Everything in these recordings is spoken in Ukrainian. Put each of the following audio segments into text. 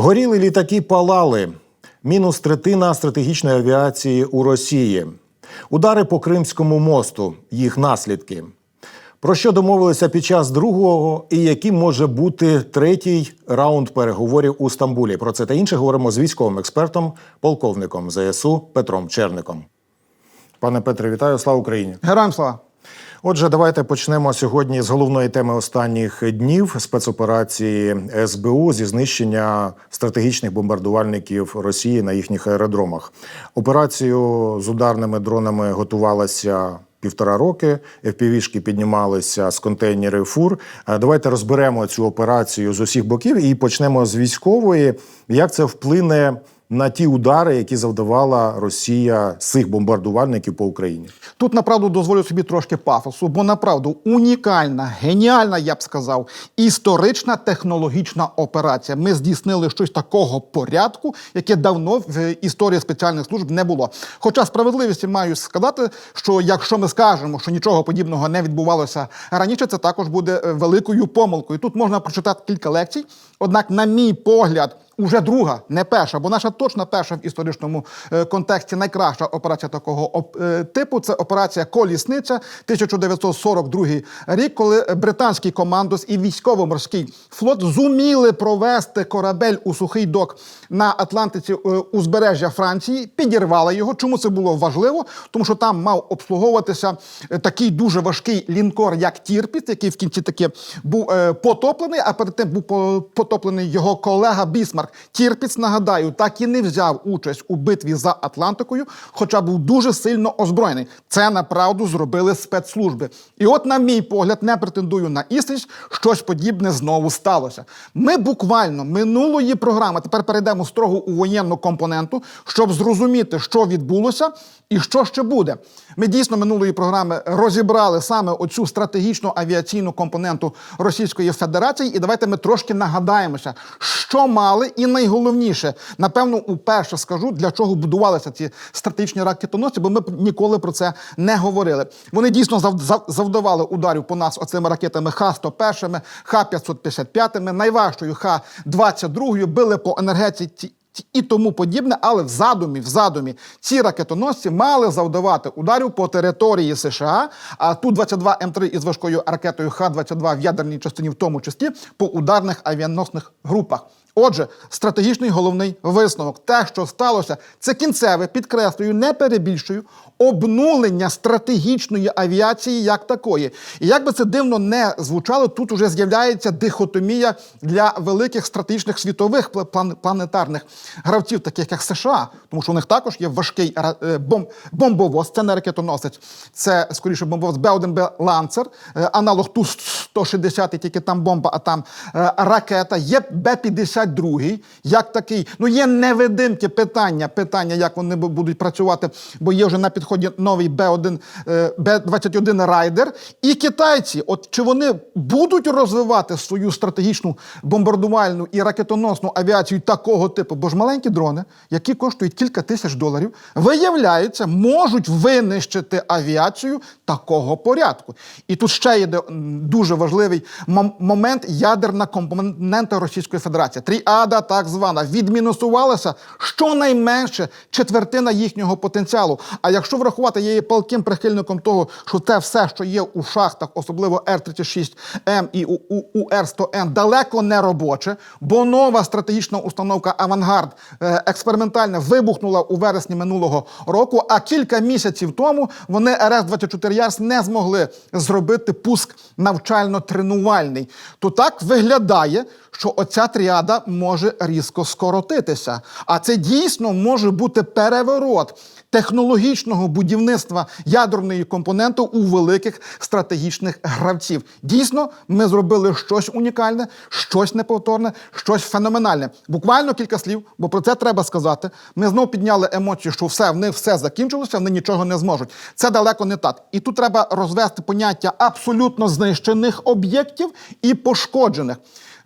Горіли літаки палали. Мінус третина стратегічної авіації у Росії. Удари по Кримському мосту, їх наслідки. Про що домовилися під час другого і яким може бути третій раунд переговорів у Стамбулі? Про це та інше говоримо з військовим експертом, полковником ЗСУ Петром Черником. Пане Петре, вітаю! Слава Україні! Героям слава! Отже, давайте почнемо сьогодні з головної теми останніх днів спецоперації СБУ зі знищення стратегічних бомбардувальників Росії на їхніх аеродромах. Операцію з ударними дронами готувалася. Півтора роки FPV-шки піднімалися з контейнерів фур. Е, Давайте розберемо цю операцію з усіх боків і почнемо з військової. Як це вплине на ті удари, які завдавала Росія з цих бомбардувальників по Україні? Тут направду дозволю собі трошки пафосу, бо направду унікальна, геніальна, я б сказав, історична технологічна операція. Ми здійснили щось такого порядку, яке давно в історії спеціальних служб не було. Хоча справедливості маю сказати, що якщо ми скажемо, що нічого подібного не відбувалося раніше, це також буде е, великою помилкою. Тут можна прочитати кілька лекцій. Однак, на мій погляд, уже друга, не перша, бо наша точно перша в історичному е, контексті найкраща операція такого е, типу це операція Колісниця 1942 рік, коли британський командос і військово-морський флот зуміли провести корабель у сухий док на Атлантиці е, узбережжя Франції, підірвали його. Чому це було важливо? Тому що там мав обслуговуватися такий дуже важкий лінкор, як Тірпіт, який в кінці таки був потоплений, а перед тим був по- потоплений його колега Бісмарк. Тірпіц, нагадаю, так і не взяв участь у битві за Атлантикою, хоча був дуже сильно озброєний. Це направду зробили спецслужби. І от, на мій погляд, не претендую на істинність, щось подібне знову сталося. Ми буквально минулої програми тепер перейдемо строго у воєнну компоненту, щоб зрозуміти, що відбулося і що ще буде. Ми дійсно минулої програми розібрали саме оцю стратегічну авіаційну компоненту Російської Федерації. І давайте ми трошки нагадаємося, що мали, і найголовніше, напевно, уперше скажу, для чого будувалися ці стратегічні ракетоносці, бо ми ніколи про це не говорили. Вони дійсно зав- зав- завдавали ударів по нас оцими ракетами Х-101, Х-555, найважчою Х-22, били по енергетиці і тому подібне, але в задумі, в задумі ці ракетоносці мали завдавати ударів по території США, а Ту-22 М3 із важкою ракетою Х-22 в ядерній частині, в тому числі по ударних авіаносних групах. Отже, стратегічний головний висновок, те, що сталося, це кінцеве, підкреслюю, не перебільшую, обнулення стратегічної авіації як такої. І як би це дивно не звучало, тут уже з'являється дихотомія для великих стратегічних світових планетарних гравців, таких як США, тому що у них також є важкий е, бомбовоз, це не ракетоносець, це скоріше бомбовоз Б-1Б Ланцер, е, аналог Ту-160, тільки там бомба, а там е, ракета. Є Б-52, як такий. Ну є невидимки питання, питання, як вони будуть працювати, бо є вже на підході новий Б-1, е, Б-21 Райдер. І китайці, от чи вони будуть розвивати свою стратегічну бомбардувальну і ракетоносну авіацію такого типу? Бо ж маленькі дрони, які коштують кілька тисяч доларів, виявляється, можуть винищити авіацію такого порядку. І тут ще є дуже важливий момент ядерна компонента Російської Федерації. Тріада, так звана, відмінусувалася щонайменше четвертина їхнього потенціалу. А якщо врахувати, є палким прихильником того, що те все, що є у шахтах, особливо Р-36М і у, у, у Р-100Н, далеко не робоче, бо нова стратегічна установка Авангард е, експериментально вибухнула у вересні минулого року. А кілька місяців тому вони РС-24 Ярс не змогли зробити пуск навчально-тренувальний. То так виглядає, що оця тріада може різко скоротитися. А це дійсно може бути переворот технологічного будівництва ядерної компоненти у великих стратегічних гравців. Дійсно, ми зробили щось унікальне, щось неповторне, щось феноменальне. Буквально кілька слів, бо про це треба сказати. Ми знов підняли емоцію, що все в них все закінчилося, вони нічого не зможуть. Це далеко не так. І тут треба розвести поняття абсолютно знищених об'єктів і пошкоджених.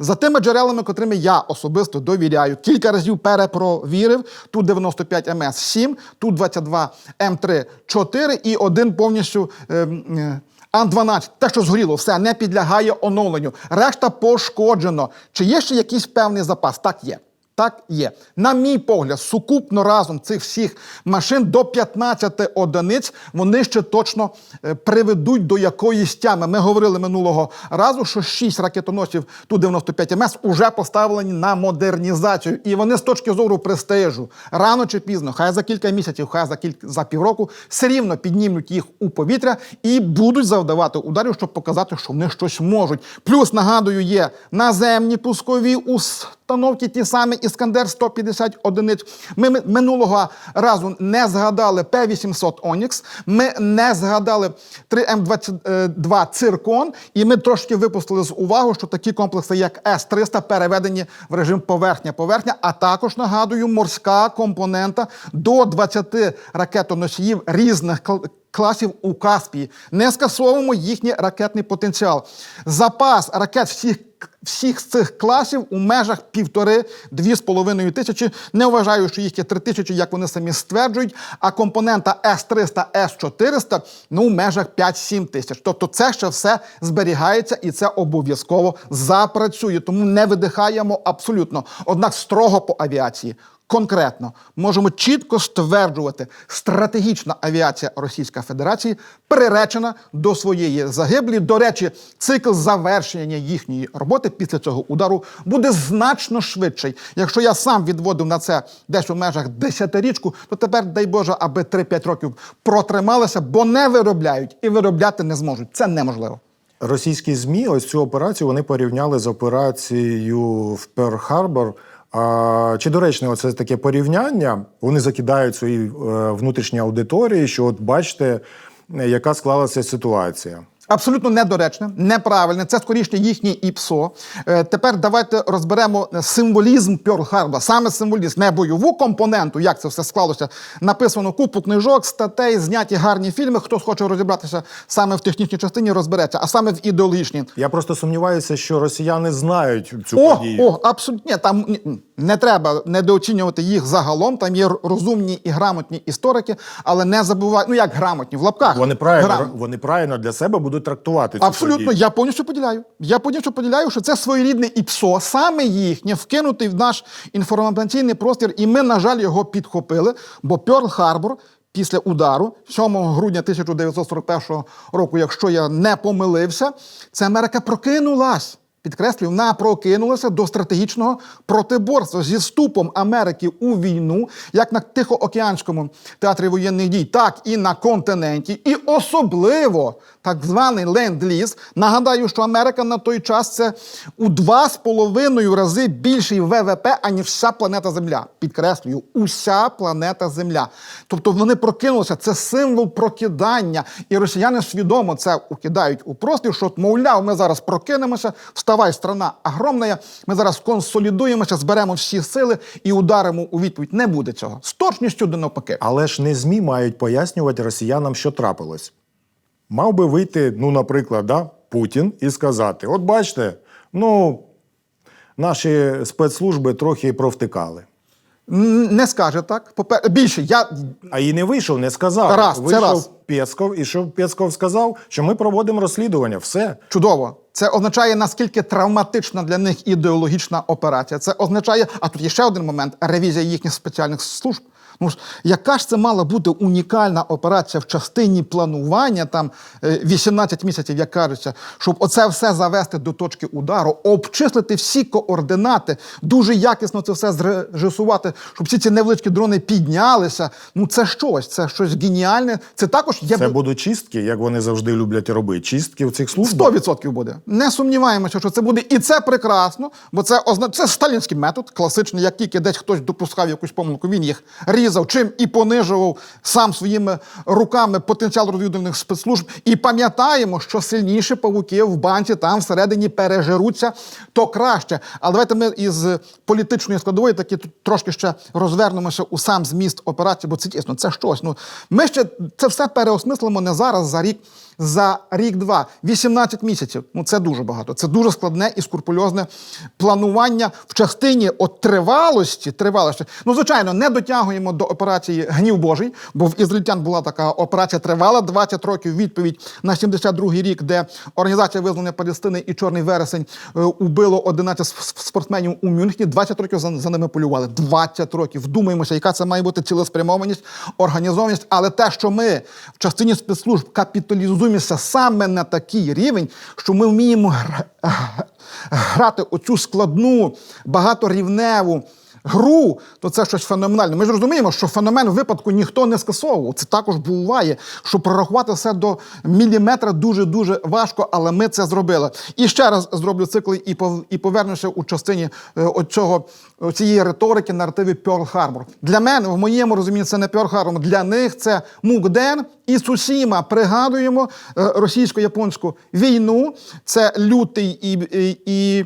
За тими джерелами, котрими я особисто довіряю, кілька разів перепровірив ту 95 МС 7, ту 22 М3 4 і один повністю. ем, е, Ан-12, те, що згоріло, все не підлягає оновленню. Решта пошкоджено. Чи є ще якийсь певний запас? Так є. Так є. На мій погляд, сукупно разом цих всіх машин до 15 одиниць вони ще точно е, приведуть до якоїсь тями. Ми говорили минулого разу, що 6 ракетоносів Ту-95 МС уже поставлені на модернізацію. І вони з точки зору престижу рано чи пізно, хай за кілька місяців, хай за кілька за півроку, все рівно піднімуть їх у повітря і будуть завдавати ударів, щоб показати, що вони щось можуть. Плюс нагадую, є наземні пускові установки, ті самі Іскандер 150 одиниць. Ми ми- минулого разу не згадали П-800 Онікс, ми не згадали 3М22 Циркон, і ми трошки випустили з уваги, що такі комплекси, як С-300, переведені в режим поверхня-поверхня, а також нагадую, морська компонента до 20 ракетоносіїв різних класів у Каспії. Не скасовуємо їхній ракетний потенціал. Запас ракет всіх. Всіх цих класів у межах півтори-дві з половиною тисячі. Не вважаю, що їх є три тисячі, як вони самі стверджують. А компонента С-300, С-400 ну, у межах 5-7 тисяч. Тобто це ще все зберігається і це обов'язково запрацює. Тому не видихаємо абсолютно. Однак строго по авіації. Конкретно можемо чітко стверджувати, стратегічна авіація Російської Федерації приречена до своєї загиблі. До речі, цикл завершення їхньої роботи після цього удару буде значно швидший. Якщо я сам відводив на це десь у межах десятирічку, то тепер, дай Боже, аби 3-5 років протрималися, бо не виробляють і виробляти не зможуть. Це неможливо. Російські ЗМІ ось цю операцію вони порівняли з операцією в Перл-Харбор. Чи доречне оце таке порівняння? Вони закидають свої е, внутрішні аудиторії, що от бачите, е, яка склалася ситуація. Абсолютно недоречне, неправильне. Це скоріше їхнє ІПСО. Е, тепер давайте розберемо символізм Пьорл-Харбора. Саме символізм, не бойову компоненту, як це все склалося. Написано купу книжок, статей, зняті гарні фільми. Хто хоче розібратися саме в технічній частині, розбереться, а саме в ідеологічній. Я просто сумніваюся, що росіяни знають цю О, подію. о, абсолютно ні, там не треба недооцінювати їх загалом. Там є розумні і грамотні історики, але не забувай, ну як грамотні в лапках. Вони правильно, Грамотні. вони правильно для себе будуть трактувати цю Абсолютно, подію. я повністю поділяю. Я повністю поділяю, що це своєрідне ІПСО, саме їхнє, вкинутий в наш інформаційний простір, і ми, на жаль, його підхопили, бо Пьорл-Харбор після удару 7 грудня 1941 року, якщо я не помилився, це Америка прокинулась. Підкреслюю, вона прокинулася до стратегічного протиборства зі вступом Америки у війну, як на Тихоокеанському театрі воєнних дій, так і на континенті, і особливо так званий ленд-ліз. Нагадаю, що Америка на той час це у два з половиною рази більший ВВП, аніж вся планета Земля. Підкреслюю, уся планета Земля. Тобто вони прокинулися. Це символ прокидання, і росіяни свідомо це укидають у простір, що, мовляв, ми зараз прокинемося. Вставай, страна огромна. Ми зараз консолідуємося, зберемо всі сили і ударимо у відповідь. Не буде цього з точністю до навпаки. Але ж не ЗМІ мають пояснювати росіянам, що трапилось. Мав би вийти, ну, наприклад, да, Путін і сказати: от бачите, ну, наші спецслужби трохи провтикали. Не скаже так. Попер... Більше я А і не вийшов, не сказав. Раз, це раз. Пєсков, і що Пєсков сказав, що ми проводимо розслідування. Все. Чудово. Це означає, наскільки травматична для них ідеологічна операція. Це означає, а тут є ще один момент ревізія їхніх спеціальних служб. Ну ж, яка ж це мала бути унікальна операція в частині планування, там е, 18 місяців, як кажеться, щоб оце все завести до точки удару, обчислити всі координати, дуже якісно це все зрежисувати, щоб всі ці невеличкі дрони піднялися. Ну це щось, це щось геніальне. Це також є Це будуть чистки, як вони завжди люблять робити. Чистки в цих службах. 100% буде. Не сумніваємося, що це буде. І це прекрасно, бо це озна... це сталінський метод, класичний, як тільки десь хтось допускав якусь помилку, він їх різав, чим і понижував сам своїми руками потенціал розвідувальних спецслужб. І пам'ятаємо, що сильніші павуки в банці там всередині пережируться, то краще. Але давайте ми із політичної складової таки трошки ще розвернемося у сам зміст операції, бо це дійсно це щось. Ну ми ще це все переосмислимо не зараз за рік. За рік-два, 18 місяців. Ну це дуже багато. Це дуже складне і скрупульозне планування в частині от тривалості. Тривалості. Ну, звичайно, не дотягуємо до операції Гнів Божий, бо в ізраїльтян була така операція тривала 20 років. Відповідь на 72-й рік, де організація визволення Палестини і Чорний вересень е, убило 11 с- с- спортсменів у Мюнхені. 20 років за, за ними полювали. 20 років. Вдумаємося, яка це має бути цілеспрямованість, організованість. Але те, що ми в частині спецслужб капіталізуємося саме на такий рівень, що ми вміємо грати оцю складну, багаторівневу. Гру, то це щось феноменальне. Ми ж розуміємо, що феномен випадку ніхто не скасовував. Це також буває, що прорахувати все до міліметра дуже дуже важко, але ми це зробили. І ще раз зроблю цикли і і повернуся у частині е, оцього цієї риторики наративі Pearl Harbor. Для мене, в моєму розумінні, це не Pearl Harbor. Для них це Мукден і Сусіма. Пригадуємо е, російсько-японську війну. Це лютий і. і, і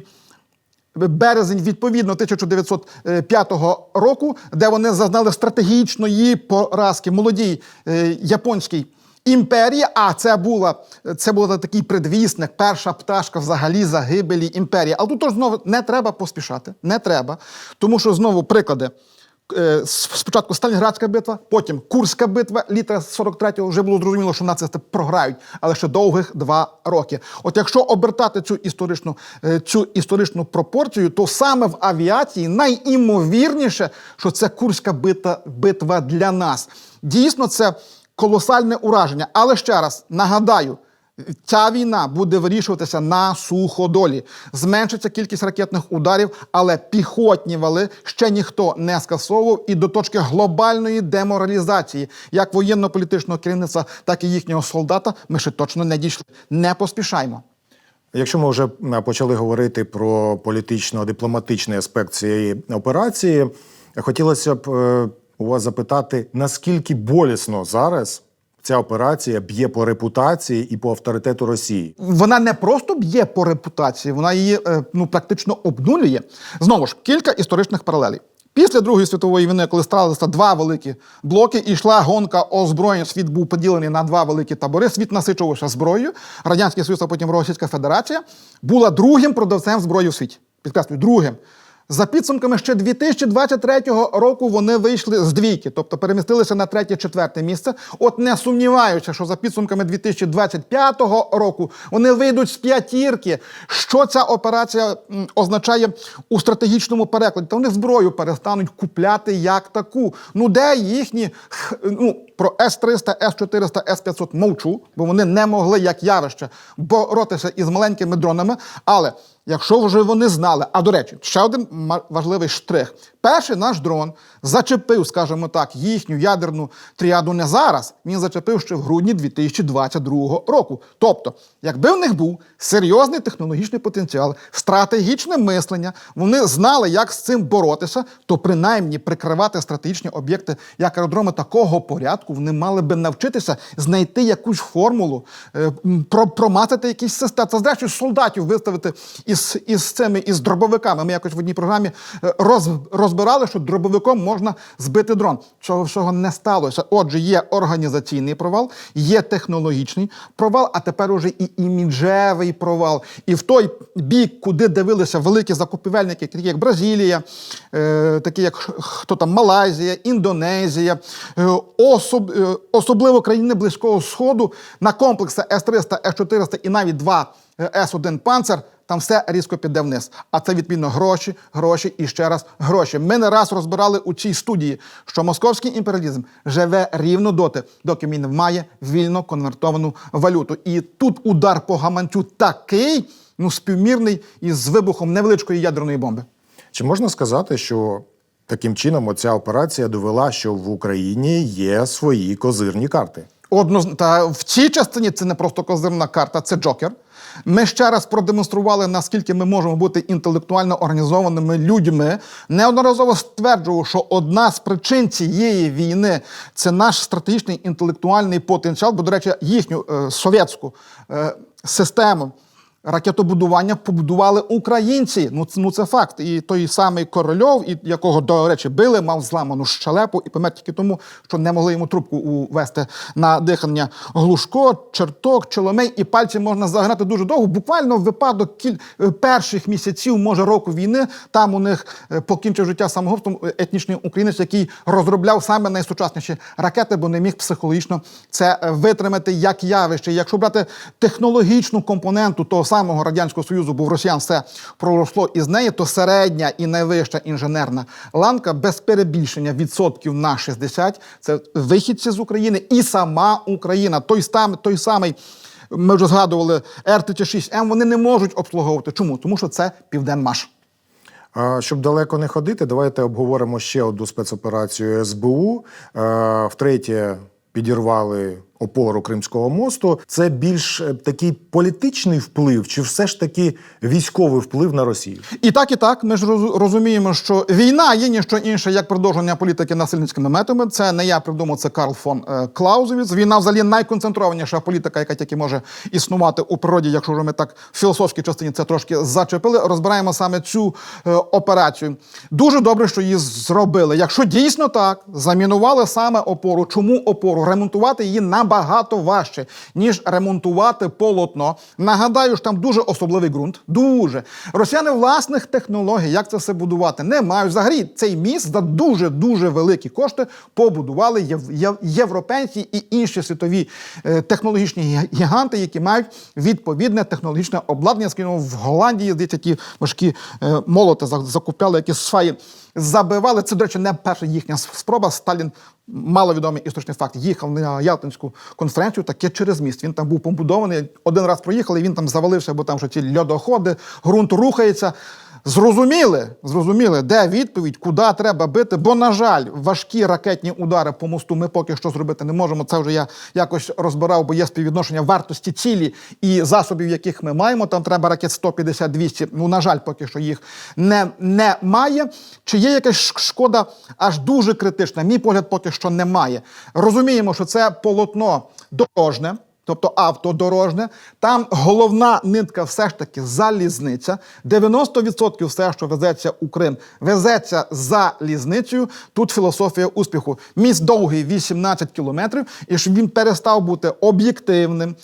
березень відповідно 1905 року, де вони зазнали стратегічної поразки молодій е, японській імперії. А це була це була такий предвісник, перша пташка взагалі загибелі імперії. Але тут теж знову не треба поспішати, не треба, тому що знову приклади. Е, Спочатку Сталінградська битва, потім Курська битва, літа 43-го вже було зрозуміло, що нацисти програють, але ще довгих два роки. От якщо обертати цю історичну, е, цю історичну пропорцію, то саме в авіації найімовірніше, що це Курська битва, битва для нас. Дійсно, це колосальне ураження. Але ще раз нагадаю. Ця війна буде вирішуватися на суходолі. Зменшиться кількість ракетних ударів, але піхотні вали ще ніхто не скасовував і до точки глобальної деморалізації, як воєнно-політичного керівництва, так і їхнього солдата. Ми ще точно не дійшли. Не поспішаймо. Якщо ми вже почали говорити про політично-дипломатичний аспект цієї операції, хотілося б е, у вас запитати, наскільки болісно зараз ця операція б'є по репутації і по авторитету Росії? Вона не просто б'є по репутації, вона її е, ну практично обнулює. Знову ж кілька історичних паралелей. Після Другої світової війни, коли сталися два великі блоки, і йшла гонка озброєння, світ був поділений на два великі табори. Світ насичувався зброєю. Радянський Союз, а потім Російська Федерація була другим продавцем зброї у світі. Підкреслюю, другим. За підсумками ще 2023 року вони вийшли з двійки, тобто перемістилися на третє-четверте місце. От не сумніваюся, що за підсумками 2025 року вони вийдуть з п'ятірки. Що ця операція означає у стратегічному перекладі? Та вони зброю перестануть купляти як таку. Ну де їхні ну про С-300, С-400, С-500 мовчу, бо вони не могли як явище боротися із маленькими дронами. Але Якщо вже вони знали, а до речі, ще один важливий штрих. Перший наш дрон зачепив, скажімо так, їхню ядерну тріаду не зараз. Він зачепив ще в грудні 2022 року. Тобто, якби в них був серйозний технологічний потенціал, стратегічне мислення, вони знали, як з цим боротися, то принаймні прикривати стратегічні об'єкти як аеродроми такого порядку, вони мали би навчитися знайти якусь формулу, е, про, промацати якісь системи. Це зрештою солдатів виставити із, із цими із дробовиками. Ми якось в одній програмі е, роз, розбирали, що дробовиком можна збити дрон. Цього всього не сталося. Отже, є організаційний провал, є технологічний провал, а тепер уже і іміджевий провал. І в той бік, куди дивилися великі закупівельники, такі як Бразилія, е, такі як хто там Малайзія, Індонезія, е, особ, е, особливо країни Близького Сходу на комплекси С-300, С-400 і навіть два е, С-1 Панцер. Там все різко піде вниз. А це відповідно гроші, гроші і ще раз гроші. Ми не раз розбирали у цій студії, що московський імперіалізм живе рівно доти, доки він має вільно конвертовану валюту. І тут удар по гаманцю такий, ну співмірний із вибухом невеличкої ядерної бомби. Чи можна сказати, що таким чином оця операція довела, що в Україні є свої козирні карти? Одно та в цій частині це не просто козирна карта, це джокер. Ми ще раз продемонстрували, наскільки ми можемо бути інтелектуально організованими людьми. Неодноразово стверджував, що одна з причин цієї війни це наш стратегічний інтелектуальний потенціал. Бо, до речі, їхню е, совєтську е, систему ракетобудування побудували українці. Ну, це- ну це факт. І той самий Корольов, і якого, до речі, били, мав зламану щелепу і помер тільки тому, що не могли йому трубку увести на дихання. Глушко, черток, чоломей, і пальці можна загнати дуже довго. Буквально в випадок кіль... е, перших місяців, може року війни, там у них е, покінчив життя самогубством е, етнічний українець, який розробляв саме найсучасніші ракети, бо не міг психологічно це витримати як явище. Якщо брати технологічну компоненту того самого радянського союзу, бо росіян все проросло із неї, то середня і найвища інженерна ланка без перебільшення відсотків на 60 – це вихідці з України і сама Україна. Той сам той самий. Ми вже згадували Р-36М, вони не можуть обслуговувати. Чому? Тому що це Південмаш. Щоб далеко не ходити, давайте обговоримо ще одну спецоперацію СБУ. Втретє підірвали опору Кримського мосту. Це більш е, такий політичний вплив, чи все ж таки військовий вплив на Росію? І так, і так. Ми ж розуміємо, що війна є ніщо інше, як продовження політики насильницькими методами. Це не я придумав, це Карл фон е, Клаузевіц. Війна взагалі найконцентрованіша політика, яка тільки може існувати у природі, якщо вже ми так в філософській частині це трошки зачепили. Розбираємо саме цю е, операцію. Дуже добре, що її зробили. Якщо дійсно так, замінували саме опору. Чому опору? Ремонтувати її набагато важче, ніж ремонтувати полотно. Нагадаю, що там дуже особливий ґрунт. Дуже росіяни власних технологій, як це все будувати, не мають. Взагалі цей міст за дуже дуже великі кошти побудували єв- єв- європейці і інші світові е, технологічні гіганти, які мають відповідне технологічне обладнання. Скажімо, в Голландії здається, ті важкі е, молоти закупляли, якісь сваї забивали. Це, до речі, не перша їхня спроба. Сталін маловідомий історичний факт. Їхав на Ялтинську конференцію таке через міст. Він там був побудований. Один раз проїхали, він там завалився, бо там що ті льодоходи, ґрунт рухається. Зрозуміли, зрозуміли, де відповідь, куди треба бити. Бо, на жаль, важкі ракетні удари по мосту ми поки що зробити не можемо. Це вже я якось розбирав, бо є співвідношення вартості цілі і засобів, яких ми маємо. Там треба ракет 150-200. Ну, на жаль, поки що їх не, немає. Чи є якась шкода аж дуже критична? Мій погляд поки що немає. Розуміємо, що це полотно дорожне. Тобто автодорожне, там головна нитка все ж таки залізниця. 90% все, що везеться у Крим, везеться залізницею. Тут філософія успіху. Міст довгий 18 кілометрів, і щоб він перестав бути об'єктивним,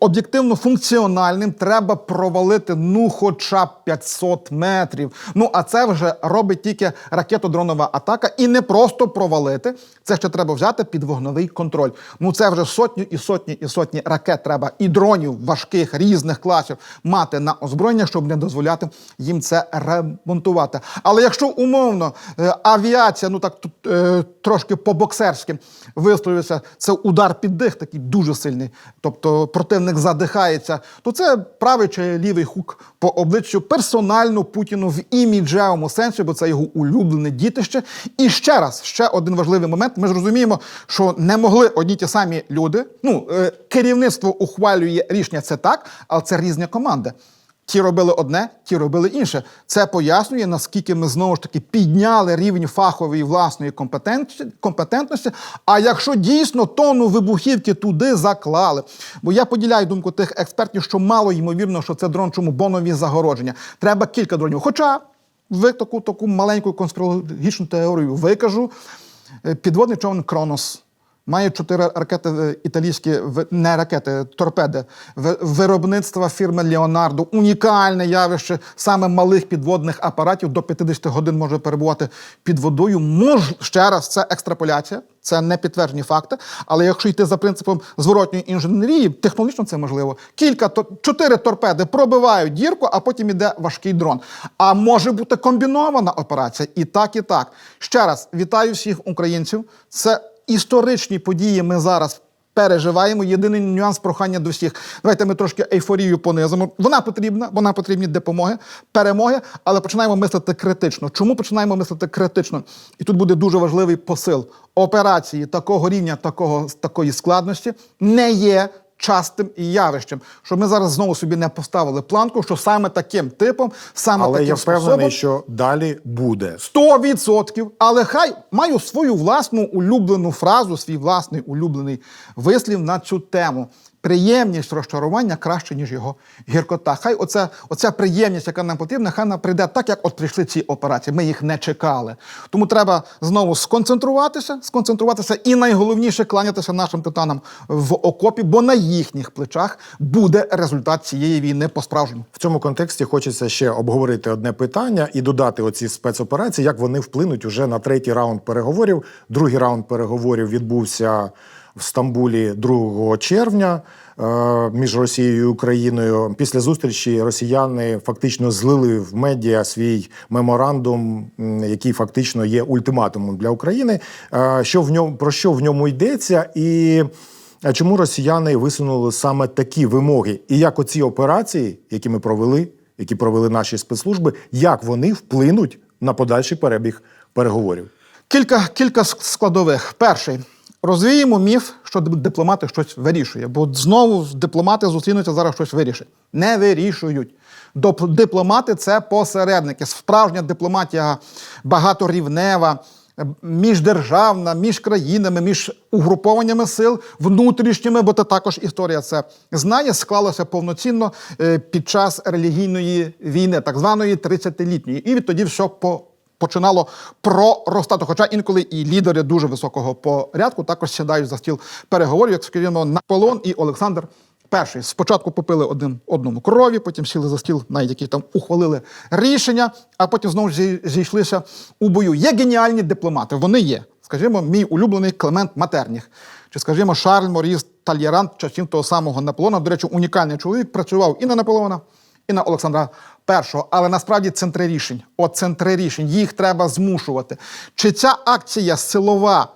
об'єктивно функціональним, треба провалити ну хоча б 500 метрів. Ну а це вже робить тільки ракетодронова атака, і не просто провалити. Це ще треба взяти під вогновий контроль. Ну це вже сотні і сотні і сотні ракет треба і дронів важких різних класів мати на озброєння, щоб не дозволяти їм це ремонтувати. Але якщо умовно е, авіація, ну так тут е, трошки по-боксерськи висловився, це удар під дих, такий дуже сильний, тобто противник задихається, то це правий чи лівий хук по обличчю персонально Путіну в іміджевому сенсі, бо це його улюблене дітище. І ще раз, ще один важливий момент. Ми ж розуміємо, що не могли одні ті самі люди. Ну, е, керівництво ухвалює рішення, це так, але це різні команди. Ті робили одне, ті робили інше. Це пояснює, наскільки ми знову ж таки підняли рівень фахової власної компетентності. А якщо дійсно тонну вибухівки туди заклали, бо я поділяю думку тих експертів, що мало ймовірно, що це дрон, чому бонові загородження. Треба кілька дронів. Хоча ви таку таку маленьку конспірологічну теорію викажу. Е, Підводний човен Кронос. Має чотири ракети е, італійські, не ракети, торпеди виробництва фірми Леонардо. Унікальне явище саме малих підводних апаратів до 50 годин може перебувати під водою. Мож ще раз, це екстраполяція, це не підтверджені факти. Але якщо йти за принципом зворотньої інженерії, технологічно це можливо. Кілька чотири торпеди пробивають дірку, а потім іде важкий дрон. А може бути комбінована операція. І так, і так. Ще раз вітаю всіх українців. Це історичні події ми зараз переживаємо. Єдиний нюанс прохання до всіх. Давайте ми трошки ейфорію понизимо. Вона потрібна, вона потрібні допомоги, перемоги, але починаємо мислити критично. Чому починаємо мислити критично? І тут буде дуже важливий посил. Операції такого рівня, такого, такої складності не є частим явищем. Щоб ми зараз знову собі не поставили планку, що саме таким типом, саме Але таким я впевнений, способом, що далі буде. 100%. Але хай маю свою власну улюблену фразу, свій власний улюблений вислів на цю тему. Приємність розчарування краще, ніж його гіркота. Хай оця, оця приємність, яка нам потрібна, хай вона прийде так, як от прийшли ці операції. Ми їх не чекали. Тому треба знову сконцентруватися, сконцентруватися і найголовніше кланятися нашим титанам в окопі, бо на їхніх плечах буде результат цієї війни по-справжньому. В цьому контексті хочеться ще обговорити одне питання і додати оці спецоперації, як вони вплинуть уже на третій раунд переговорів. Другий раунд переговорів відбувся в Стамбулі 2 червня е, між Росією і Україною. Після зустрічі росіяни фактично злили в медіа свій меморандум, який фактично є ультиматумом для України. Е, Що в ньому про що в ньому йдеться і. А чому росіяни висунули саме такі вимоги? І як оці операції, які ми провели, які провели наші спецслужби, як вони вплинуть на подальший перебіг переговорів? Кілька, кілька складових. Перший. Розвіємо міф, що дипломати щось вирішує, бо знову дипломати зустрінуться зараз щось вирішить. Не вирішують. Дипломати це посередники. Справжня дипломатія багаторівнева, міждержавна, між країнами, між угрупованнями сил, внутрішніми, бо це також історія це знає, склалося повноцінно е, під час релігійної війни, так званої 30-літньої. І відтоді все по починало проростати. Хоча інколи і лідери дуже високого порядку також сідають за стіл переговорів, як скажімо, Наполеон і Олександр. Перший спочатку попили один одному крові, потім сіли за стіл, навіть які там ухвалили рішення, а потім знову зі- зійшлися у бою. Є геніальні дипломати, вони є. Скажімо, мій улюблений Клемент Матерніх, чи, скажімо, Шарль Моріс Тальєрант, часів того самого Наполеона. До речі, унікальний чоловік працював і на Наполеона, і на Олександра І. Але насправді центри рішень. От центри рішень, їх треба змушувати. Чи ця акція силова,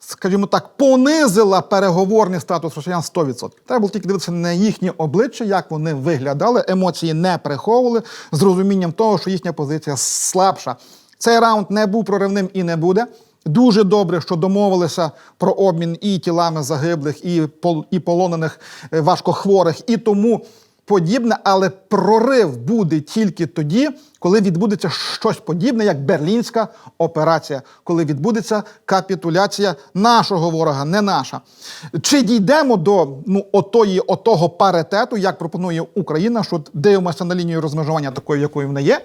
скажімо так, понизила переговорний статус росіян 100%? Треба було тільки дивитися на їхні обличчя, як вони виглядали, емоції не приховували з розумінням того, що їхня позиція слабша. Цей раунд не був проривним і не буде. Дуже добре, що домовилися про обмін і тілами загиблих, і полонених е, важкохворих, і тому подібне, але прорив буде тільки тоді, коли відбудеться щось подібне, як Берлінська операція, коли відбудеться капітуляція нашого ворога, не наша. Чи дійдемо до ну отої, отого паритету, як пропонує Україна, що дивимося на лінію розмежування такою, якою вона є?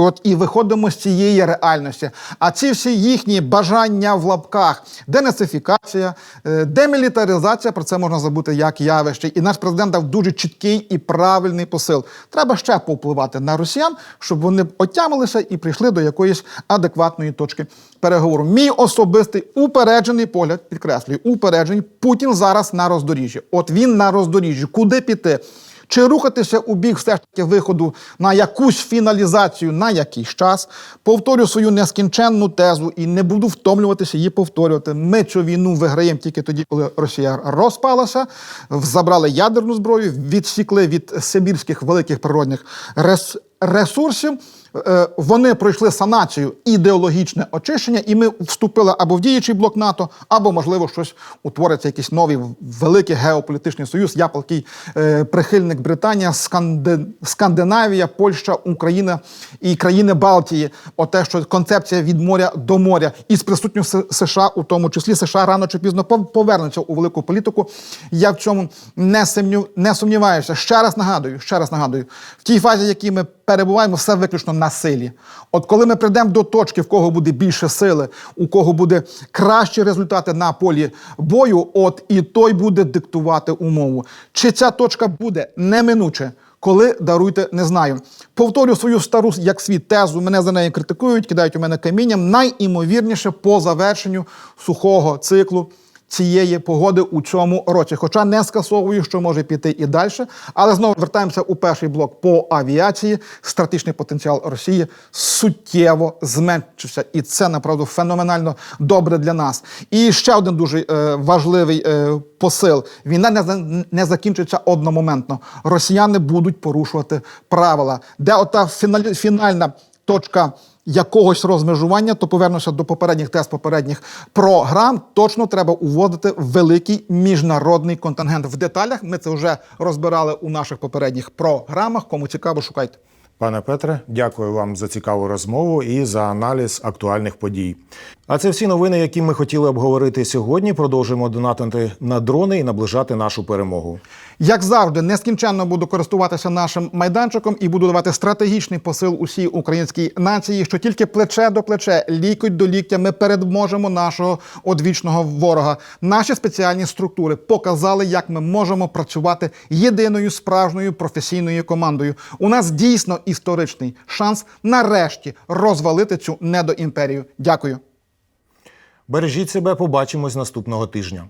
От і виходимо з цієї реальності. А ці всі їхні бажання в лапках, денацифікація, е, демілітаризація, про це можна забути як явище. І наш президент дав дуже чіткий і правильний посил. Треба ще повпливати на росіян, щоб вони отямилися і прийшли до якоїсь адекватної точки переговору. Мій особистий упереджений погляд, підкреслюю, упереджений Путін зараз на роздоріжжі. От він на роздоріжжі. Куди піти? Чи рухатися у бік все ж таки виходу на якусь фіналізацію на якийсь час? Повторю свою нескінченну тезу і не буду втомлюватися її повторювати. Ми цю війну виграємо тільки тоді, коли Росія розпалася, забрали ядерну зброю, відсікли від сибірських великих природних рес- ресурсів. Е, Вони пройшли санацію, ідеологічне очищення, і ми вступили або в діючий блок НАТО, або, можливо, щось утвориться, якийсь новий великий геополітичний союз. Я палкий е, прихильник Британія, Сканди... Скандинавія, Польща, Україна і країни Балтії. Оте, що концепція від моря до моря, і з присутністю США, у тому числі США рано чи пізно пов- повернуться у велику політику. Я в цьому не сумніваюся. Ще раз нагадую, ще раз нагадую, в тій фазі, в якій ми перебуваємо, все виключно на силі. От коли ми прийдемо до точки, в кого буде більше сили, у кого буде кращі результати на полі бою, от і той буде диктувати умову. Чи ця точка буде неминуче? Коли даруйте, не знаю. Повторю свою стару як світ тезу. Мене за нею критикують, кидають у мене камінням. Найімовірніше по завершенню сухого циклу цієї погоди у цьому році. Хоча не скасовую, що може піти і далі. Але знову вертаємося у перший блок по авіації. Стратегічний потенціал Росії суттєво зменшився, і це направду феноменально добре для нас. І ще один дуже е, важливий е, посил: війна не, не закінчиться одномоментно. Росіяни будуть порушувати правила, де ота фінальна точка якогось розмежування, то повернуся до попередніх тест попередніх програм. Точно треба уводити великий міжнародний контингент. В деталях ми це вже розбирали у наших попередніх програмах. Кому цікаво, шукайте. Пане Петре, дякую вам за цікаву розмову і за аналіз актуальних подій. А це всі новини, які ми хотіли обговорити сьогодні. Продовжуємо донатити на дрони і наближати нашу перемогу. Як завжди, нескінченно буду користуватися нашим майданчиком і буду давати стратегічний посил усій українській нації, що тільки плече до плече, лікоть до ліктя ми переможемо нашого одвічного ворога. Наші спеціальні структури показали, як ми можемо працювати єдиною справжньою професійною командою. У нас дійсно історичний шанс нарешті розвалити цю недоімперію. Дякую. Бережіть себе, побачимось наступного тижня.